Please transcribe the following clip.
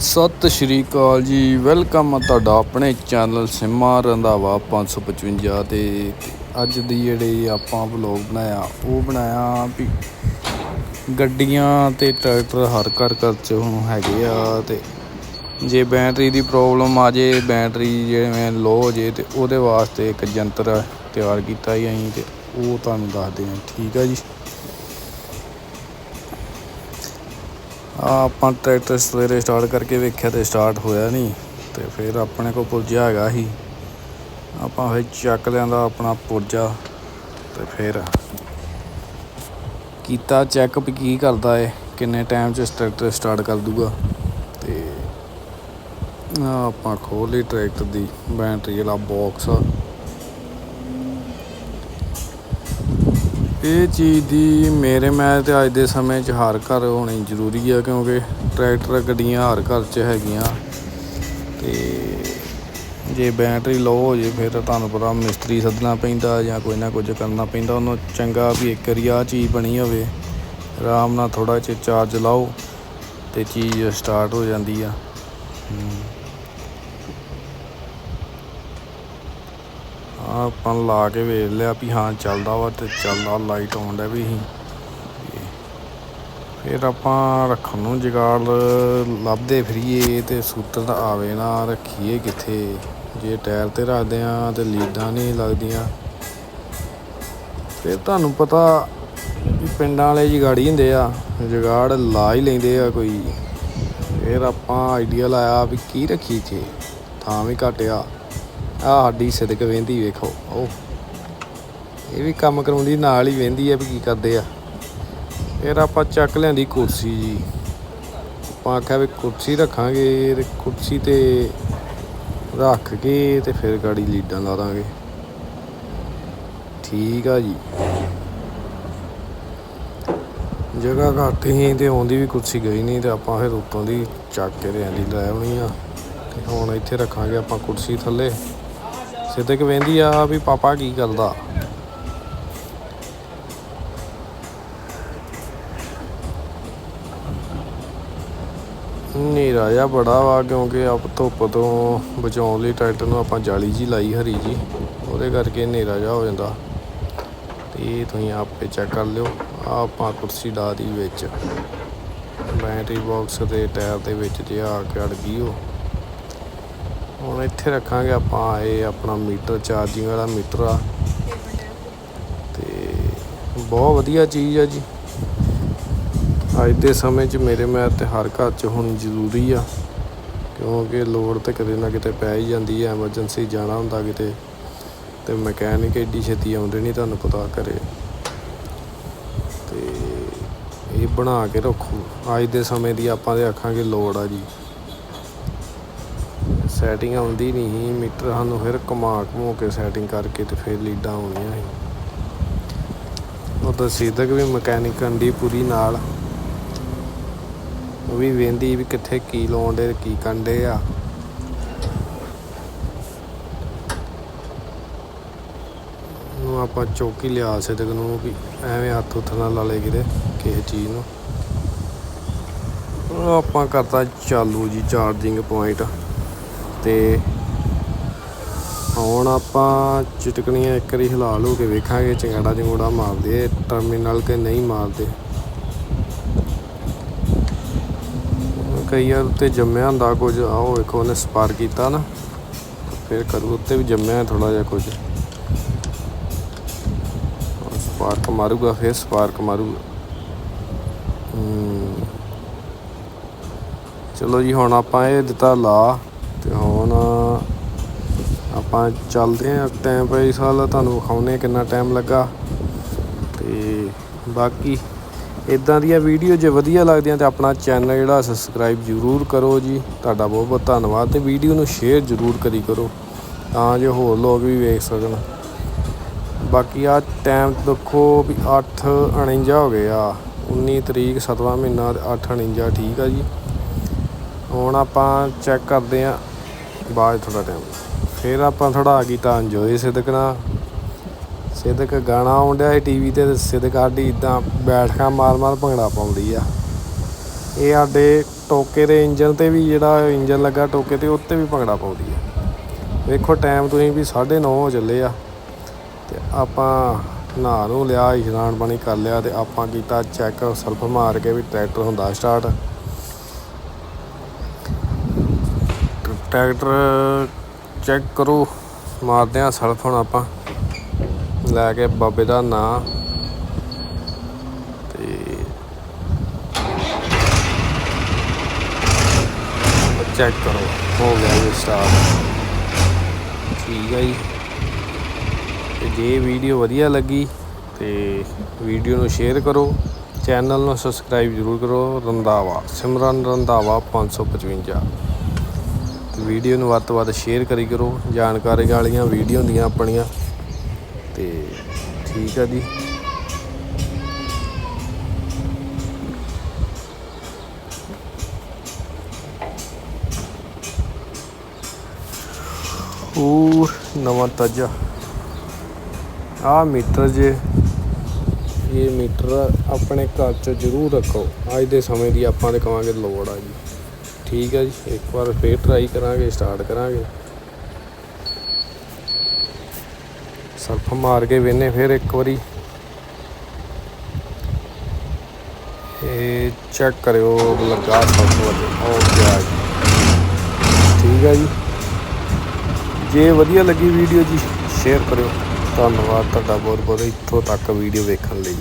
ਸਤਿ ਸ਼੍ਰੀ ਅਕਾਲ ਜੀ, ਵੈਲਕਮ ਆ ਤੁਹਾਡਾ ਆਪਣੇ ਚੈਨਲ ਸਿਮਾ ਰੰਧਾਵਾ 555 ਤੇ ਅੱਜ ਦੀ ਜਿਹੜੀ ਆਪਾਂ ਵਲੌਗ ਬਣਾਇਆ, ਉਹ ਬਣਾਇਆ ਵੀ ਗੱਡੀਆਂ ਤੇ ਟਰੈਕਟਰ ਹਰ ਘਰ ਘਰ ਚ ਹੁਣ ਹੈਗੇ ਆ ਤੇ ਜੇ ਬੈਟਰੀ ਦੀ ਪ੍ਰੋਬਲਮ ਆ ਜੇ ਬੈਟਰੀ ਜਿਵੇਂ ਲੋ ਹੋ ਜੇ ਤੇ ਉਹਦੇ ਵਾਸਤੇ ਇੱਕ ਯੰਤਰ ਤਿਆਰ ਕੀਤਾ ਹੀ ਅਸੀਂ ਤੇ ਉਹ ਤੁਹਾਨੂੰ ਦੱਸਦੇ ਹਾਂ, ਠੀਕ ਆ ਜੀ ਆ ਆਪਾਂ ਟਰੈਕਟਰ ਸਵੇਰੇ ਸਟਾਰਟ ਕਰਕੇ ਵੇਖਿਆ ਤੇ ਸਟਾਰਟ ਹੋਇਆ ਨਹੀਂ ਤੇ ਫਿਰ ਆਪਣੇ ਕੋਲ ਪੁਰਜਾ ਹੈਗਾ ਸੀ। ਆਪਾਂ ਫਿਰ ਚੱਕ ਲਿਆਂਦਾ ਆਪਣਾ ਪੁਰਜਾ ਤੇ ਫਿਰ ਕੀਤਾ ਚੈੱਕਅਪ ਕੀ ਕਰਦਾ ਏ, ਕਿੰਨੇ ਟਾਈਮ 'ਚ ਟਰੈਕਟਰ ਸਟਾਰਟ ਕਰ ਦੂਗਾ ਤੇ ਆਪਾਂ ਖੋਲ ਲਈ ਟਰੈਕਟਰ ਦੀ ਬੈਟਰੀ ਵਾਲਾ ਬਾਕਸ ਇਹ ਚੀਜ਼ ਦੀ ਮੇਰੇ ਮੈਂ ਤੇ ਅੱਜ ਦੇ ਸਮੇਂ 'ਚ ਹਰ ਘਰ ਹੋਣੀ ਜ਼ਰੂਰੀ ਆ, ਕਿਉਂਕਿ ਟਰੈਕਟਰ ਗੱਡੀਆਂ ਹਰ ਘਰ 'ਚ ਹੈਗੀਆਂ। ਤੇ ਜੇ ਬੈਟਰੀ ਲੋ ਹੋ ਜੇ, ਫਿਰ ਤੁਹਾਨੂੰ ਪਤਾ ਮਿਸਤਰੀ ਸੱਦਣਾ ਪੈਂਦਾ ਜਾਂ ਕੋਈ ਨਾ ਕੁਝ ਕਰਨਾ ਪੈਂਦਾ। ਉਹਨੂੰ ਚੰਗਾ ਵੀ ਇੱਕ ਵਾਰੀ ਆਹ ਚੀਜ਼ ਬਣੀ ਹੋਵੇ, ਆਰਾਮ ਨਾਲ ਥੋੜਾ ਜਿਹਾ ਚਾਰਜ ਲਾਓ ਤੇ ਚੀਜ਼ ਸਟਾਰਟ ਹੋ ਜਾਂਦੀ ਆ। ਹਮ। ਆਪਾਂ ਲਾ ਕੇ ਵੇਖ ਲਿਆ ਵੀ ਹਾਂ ਚੱਲਦਾ ਵਾ ਤੇ ਚੱਲਦਾ ਲਾਈਟ ਆਉਣ ਡਿਆ ਵੀ ਸੀ। ਫਿਰ ਆਪਾਂ ਰੱਖਣ ਨੂੰ ਜਗਾੜ ਲੱਭਦੇ ਫਿਰੀਏ ਤੇ ਸੂਤਰ ਆਵੇ ਨਾ, ਰੱਖੀਏ ਕਿੱਥੇ? ਜੇ ਟਾਇਰ ਤੇ ਰੱਖਦੇ ਆ ਤੇ ਲੀਡਾਂ ਨਹੀਂ ਲੱਗਦੀਆਂ। ਫਿਰ ਤੁਹਾਨੂੰ ਪਤਾ ਵੀ ਪਿੰਡਾਂ ਵਾਲੇ ਜਗਾੜੀ ਹੁੰਦੇ ਆ, ਜਗਾੜ ਲਾ ਹੀ ਲੈਂਦੇ ਆ ਕੋਈ। ਫਿਰ ਆਪਾਂ ਆਈਡੀਆ ਲਾਇਆ ਵੀ ਕੀ ਰੱਖੀ ਜੇ ਥਾਂ ਵੀ ਘਟਿਆ ਆ ਸਾਡੀ ਸਿਦਕ ਵੇਂਦੀ ਵੇਖੋ। ਉਹ ਇਹ ਵੀ ਕੰਮ ਕਰਾਉਂਦੀ, ਨਾਲ ਹੀ ਵੇਂਦੀ ਆ ਵੀ ਕੀ ਕਰਦੇ ਆ। ਫਿਰ ਆਪਾਂ ਚੱਕ ਲਿਆਂਦੀ ਕੁਰਸੀ ਜੀ। ਆਪਾਂ ਆਖਿਆ ਵੀ ਕੁਰਸੀ ਰੱਖਾਂਗੇ ਤੇ ਕੁਰਸੀ ਤੇ ਰੱਖ ਕੇ ਤੇ ਫਿਰ ਗਾੜੀ ਲੀਡਾਂ ਲਾ ਦਾਂਗੇ। ਠੀਕ ਆ ਜੀ। ਜਗ੍ਹਾ ਘੱਟ ਹੀ ਤੇ ਆਉਂਦੀ ਵੀ ਕੁਰਸੀ ਗਈ ਨਹੀਂ ਤੇ ਆਪਾਂ ਫਿਰ ਉੱਤੋਂ ਦੀ ਚੱਕ ਕੇ ਤੇ ਐਂਦੀ ਲੈ ਆਉਣੀ ਆ। ਤੇ ਹੁਣ ਇੱਥੇ ਰੱਖਾਂਗੇ ਆਪਾਂ ਕੁਰਸੀ ਥੱਲੇ। ਸਿੱਧਕ ਵੇਂਦੀ ਆ ਵੀ ਪਾਪਾ ਕੀ ਕਰਦਾ? ਹਨੇਰਾ ਜਿਹਾ ਬੜਾ ਵਾ ਕਿਉਂਕਿ ਆਪ ਧੁੱਪ ਤੋਂ ਬਚਾਉਣ ਲਈ ਟਰੈਕਟਰ ਨੂੰ ਆਪਾਂ ਜਾਲੀ ਜੀ ਲਾਈ ਹਰੀ ਜੀ ਉਹਦੇ ਕਰਕੇ ਹਨੇਰਾ ਜਿਹਾ ਹੋ ਜਾਂਦਾ। ਤੇ ਤੁਸੀਂ ਆਪੇ ਚੈੱਕ ਕਰ ਲਿਓ ਆ ਆਪਾਂ ਕੁਰਸੀ ਲਾ ਦੀ ਵਿੱਚ। ਬੈਟਰੀ ਬਾਕਸ ਦੇ ਟਾਇਰ ਦੇ ਵਿੱਚ ਜੇ ਆ ਕੇ ਅੜ ਗਈ ਉਹ। ਹੁਣ ਇੱਥੇ ਰੱਖਾਂਗੇ ਆਪਾਂ ਇਹ ਆਪਣਾ ਮੀਟਰ, ਚਾਰਜਿੰਗ ਵਾਲਾ ਮੀਟਰ ਆ। ਤੇ ਬਹੁਤ ਵਧੀਆ ਚੀਜ਼ ਆ ਜੀ। ਅੱਜ ਦੇ ਸਮੇਂ 'ਚ ਮੇਰੇ ਮੈਂ ਤੇ ਹਰ ਘਰ 'ਚ ਹੁਣ ਜ਼ਰੂਰੀ ਆ, ਕਿਉਂਕਿ ਲੋੜ ਤੇ ਕਿਤੇ ਨਾ ਕਿਤੇ ਪੈ ਹੀ ਜਾਂਦੀ ਹੈ ਐਮਰਜੈਂਸੀ ਜਾਣਾ ਹੁੰਦਾ ਕਿਤੇ। ਤੇ ਮਕੈਨਿਕ ਏਡੀ ਛੇਤੀ ਆਉਂਦੇ ਨਹੀਂ ਤੁਹਾਨੂੰ ਪਤਾ ਕਰੇ ਤੇ ਇਹ ਬਣਾ ਕੇ ਰੱਖੋ। ਅੱਜ ਦੇ ਸਮੇਂ ਦੀ ਆਪਾਂ ਦੇ ਆਖਾਂਗੇ ਲੋੜ ਆ ਜੀ। ਸੈਟਿੰਗ ਆਉਂਦੀ ਨਹੀਂ ਸੀ। ਮੀਟਰ ਸਾਨੂੰ ਫਿਰ ਘੁਮਾ ਘਮੋ ਕੇ ਸੈਟਿੰਗ ਕਰਕੇ ਤੇ ਫਿਰ ਲੀਡਾਂ ਆਉਣੀਆਂ ਸੀ। ਉਹ ਸਿੱਧਕ ਵੀ ਮਕੈਨਿਕ ਅੰਡੀ ਪੂਰੀ ਨਾਲ। ਉਹ ਵੀ ਵੇਂਦੀ ਵੀ ਕਿੱਥੇ ਕੀ ਲਾਉਣ ਕੀ ਕੰਡੇ ਆ। ਨੂੰ ਆਪਾਂ ਚੌਕੀ ਲਿਆ ਸਿੱਧਕ ਨੂੰ ਵੀ ਐਵੇਂ ਹੱਥ ਉੱਥੇ ਨਾਲ ਲਾ ਲੇ ਕਿਤੇ ਕਿਸੇ ਚੀਜ਼ ਨੂੰ। ਆਪਾਂ ਕਰਤਾ ਚਾਲੂ ਜੀ, ਚਾਰਜਿੰਗ ਪੁਆਇੰਟ ਤੇ ਹੁਣ ਆਪਾਂ ਚਿਟਕਣੀਆਂ ਇੱਕ ਵਾਰੀ ਹਿਲਾ ਲੂ ਕੇ ਵੇਖਾਂਗੇ, ਚੰਗਾੜਾ ਚੰਗੂੜਾ ਮਾਰਦੇ ਟਰਮੀਨਲ ਕੇ ਨਹੀਂ ਮਾਰਦੇ। ਕਈ ਵਾਰ ਉੱਤੇ ਜੰਮਿਆ ਹੁੰਦਾ ਕੁਝ, ਆਹ ਵੇਖੋ ਉਹਨੇ ਸਪਾਰ ਕੀਤਾ ਨਾ, ਫਿਰ ਕਰੂ ਉੱਤੇ ਵੀ ਜੰਮਿਆ ਥੋੜਾ ਜਿਹਾ ਕੁਝ। ਸਪਾਰਕ ਮਾਰੂਗਾ, ਫਿਰ ਸਪਾਰਕ ਮਾਰੂਗਾ। ਚਲੋ ਜੀ, ਹੁਣ ਆਪਾਂ ਇਹ ਦਿੱਤਾ ਲਾ। ਹੁਣ ਆਪਾਂ ਚੱਲਦੇ ਆਂ ਟਾਈਮ ਪਈ ਸਾਲ, ਤੁਹਾਨੂੰ ਵਿਖਾਉਨੇ ਕਿੰਨਾ ਟਾਈਮ ਲੱਗਾ। ਤੇ ਬਾਕੀ ਇਦਾਂ ਦੀਆਂ ਵੀਡੀਓ ਜੇ ਵਧੀਆ ਲੱਗਦੀਆਂ ਤੇ ਆਪਣਾ ਚੈਨਲ ਜਿਹੜਾ ਸਬਸਕ੍ਰਾਈਬ ਜ਼ਰੂਰ ਕਰੋ ਜੀ। ਤੁਹਾਡਾ ਬਹੁਤ ਬਹੁਤ ਧੰਨਵਾਦ ਤੇ ਵੀਡੀਓ ਨੂੰ ਸ਼ੇਅਰ ਜ਼ਰੂਰ ਕਰੀ ਕਰੋ ਤਾਂ ਜੋ ਹੋਰ ਲੋਕ ਵੀ ਵੇਖ ਸਕਣ। ਬਾਕੀ ਆ ਟਾਈਮ ਦੇਖੋ ਵੀ 8 49 ਹੋ ਗਿਆ ਆ। 19 ਤਰੀਕ 7ਵਾਂ ਮਹੀਨਾ ਤੇ 8 49 ਠੀਕ ਆ ਜੀ। ਹੁਣ ਆਪਾਂ ਚੈੱਕ ਕਰਦੇ ਆ ਬਾਅਦ ਥੋੜਾ ਟਾਈਮ ਫਿਰ ਆਪਾਂ ਥੋੜਾ ਕੀਤਾ ਇੰਜੋਏ ਸਿੱਧਕ ਨਾਲ। ਸਿੱਧਕ ਗਾਣਾ ਆਉਂਦਿਆ ਸੀ ਟੀਵੀ ਤੇ ਸਿੱਧਕ ਸਾਡੀ ਇਦਾਂ ਬੈਠਕਾਂ ਮਾਰ ਮਾਰ ਭੰਗੜਾ ਪਾਉਂਦੀ ਆ। ਇਹ ਸਾਡੇ ਟੋਕੇ ਦੇ ਇੰਜਨ ਤੇ ਵੀ ਜਿਹੜਾ ਇੰਜਨ ਲੱਗਾ ਟੋਕੇ ਤੇ ਉੱਤੇ ਵੀ ਭੰਗੜਾ ਪਾਉਂਦੀ ਆ। ਵੇਖੋ ਟਾਈਮ ਤੁਸੀਂ ਵੀ 9:30 ਹੋ ਚੱਲੇ ਆ। ਤੇ ਆਪਾਂ ਨਹਾ ਨੂੰ ਲਿਆ, ਇਸ਼ਨਾਨ ਪਾਣੀ ਕਰ ਲਿਆ ਤੇ ਆਪਾਂ ਕੀਤਾ ਚੈੱਕ ਸਲਫ ਮਾਰ ਕੇ ਵੀ ਟਰੈਕਟਰ ਹੁੰਦਾ ਸਟਾਰਟ ਟਰੈਕਟਰ ਚੈੱਕ ਕਰੋ। ਮਾਰਦੇ ਆ ਸਲਫ ਹੁਣ ਆਪਾਂ। ਲੈ ਕੇ ਬਾਬੇ ਦਾ ਨਾਂ। ਤੇ ਚੈੱਕ ਕਰੋ। ਹੋ ਗਿਆ ਜੀ ਸਟਾਰਟ ਠੀਕ ਹੈ ਜੀ। ਤੇ ਜੇ ਵੀਡੀਓ ਵਧੀਆ ਲੱਗੀ, ਤੇ ਵੀਡੀਓ ਨੂੰ ਸ਼ੇਅਰ ਕਰੋ। ਚੈਨਲ ਨੂੰ ਸਬਸਕ੍ਰਾਈਬ ਜ਼ਰੂਰ ਕਰੋ। ਰੰਦਾਵਾ ਸਿਮਰਨ ਰੰਦਾਵਾ 555 ਤੇ ਵੀਡੀਓ ਨੂੰ ਵੱਧ ਤੋਂ ਵੱਧ ਸ਼ੇਅਰ ਕਰੀ ਕਰੋ, ਜਾਣਕਾਰੀ ਵਾਲੀਆਂ ਵੀਡੀਓ ਹੁੰਦੀਆਂ ਆਪਣੀਆਂ। ਤੇ ਠੀਕ ਆ ਜੀ। ਉਹ ਨਵਾਂ ਤਾਜਾ। ਆ ਮੀਟਰ ਜੇ, ਇਹ ਮੀਟਰ ਆਪਣੇ ਘਰ 'ਚ ਜ਼ਰੂਰ ਰੱਖੋ। ਅੱਜ ਦੇ ਸਮੇਂ ਦੀ ਆਪਾਂ ਤੇ ਕਵਾਂਗੇ ਲੋੜ ਆ ਜੀ। ਠੀਕ ਹੈ ਜੀ, ਇੱਕ ਵਾਰ ਫੇਰ ਟਰਾਈ ਕਰਾਂਗੇ ਸਟਾਰਟ ਕਰਾਂਗੇ। ਸਰਫ ਮਾਰ ਕੇ ਵੇਨੇ ਫਿਰ ਇੱਕ ਵਾਰੀ। ਇਹ ਚੈੱਕ ਕਰਿਓ, ਲੱਗਾ ਸਰਫ ਵਜੇ ਹੋ ਗਿਆ ਠੀਕ ਹੈ ਜੀ। ਜੇ ਵਧੀਆ ਲੱਗੀ ਵੀਡੀਓ ਜੀ ਸ਼ੇਅਰ ਕਰਿਓ। ਧੰਨਵਾਦ ਤੁਹਾਡਾ ਬਹੁਤ ਬਹੁਤ ਇੱਥੋਂ ਤੱਕ ਵੀਡੀਓ ਵੇਖਣ ਲਈ।